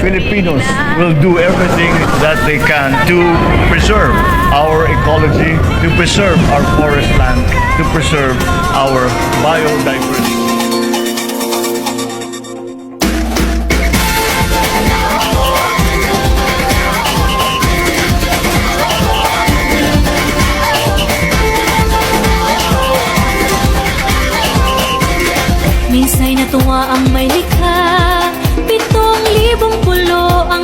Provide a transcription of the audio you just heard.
Filipinos will do everything that they can to preserve our ecology, to preserve our forest land, to preserve our biodiversity. Nawa ang may likha. Pitong libong pulo ang